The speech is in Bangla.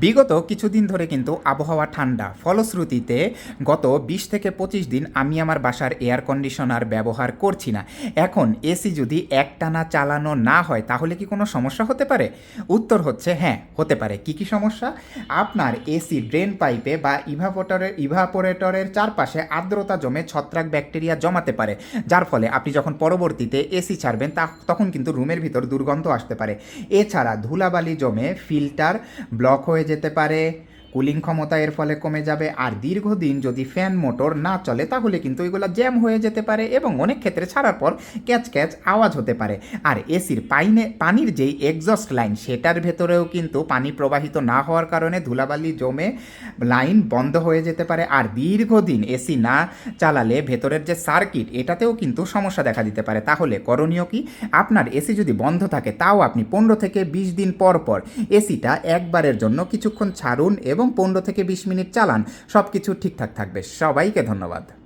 বিগত কিছুদিন ধরে কিন্তু আবহাওয়া ঠান্ডা। ফলশ্রুতিতে গত বিশ থেকে পঁচিশ দিন আমি আমার বাসার এয়ার কন্ডিশনার ব্যবহার করছি না। এখন এসি যদি একটানা চালানো না হয়, তাহলে কি কোনো সমস্যা হতে পারে? উত্তর হচ্ছে হ্যাঁ হতে পারে। কি কি সমস্যা? আপনার এসি ড্রেন পাইপে বা ইভাপোটরের ইভাপোরেটরের চারপাশে আর্দ্রতা জমে ছত্রাক ব্যাকটেরিয়া জমাতে পারে। যার ফলে আপনি যখন পরবর্তীতে এসি ছাড়বেন, তা তখন কিন্তু রুমের ভিতর দুর্গন্ধ আসতে পারে। এছাড়া ধুলাবালি জমে ফিল্টার ব্লক হয়ে যেতে পারে কুলিং ক্ষমতা এর ফলে কমে যাবে। আর দীর্ঘদিন যদি ফ্যান মোটর না চলে, তাহলে কিন্তু এগুলো জ্যাম হয়ে যেতে পারে এবং অনেক ক্ষেত্রে ছাড়ার পর ক্যাচ ক্যাচ আওয়াজ হতে পারে। আর এসির পাইনে, পানির যেই এক্সস্ট লাইন সেটার ভেতরেও কিন্তু পানি প্রবাহিত না হওয়ার কারণে ধুলাবালি জমে লাইন বন্ধ হয়ে যেতে পারে। আর দীর্ঘদিন এসি না চালালে ভেতরের যে সার্কিট এটাতেও কিন্তু সমস্যা দেখা দিতে পারে। তাহলে করণীয় কি? আপনার এসি যদি বন্ধ থাকে, তাও আপনি পনেরো থেকে বিশ দিন পর পর এসিটা একবারের জন্য কিছুক্ষণ ছাড়ুন এবং পনেরো থেকে বিশ মিনিট চালান। সব কিছু ঠিকঠাক থাকবে। সবাইকে ধন্যবাদ।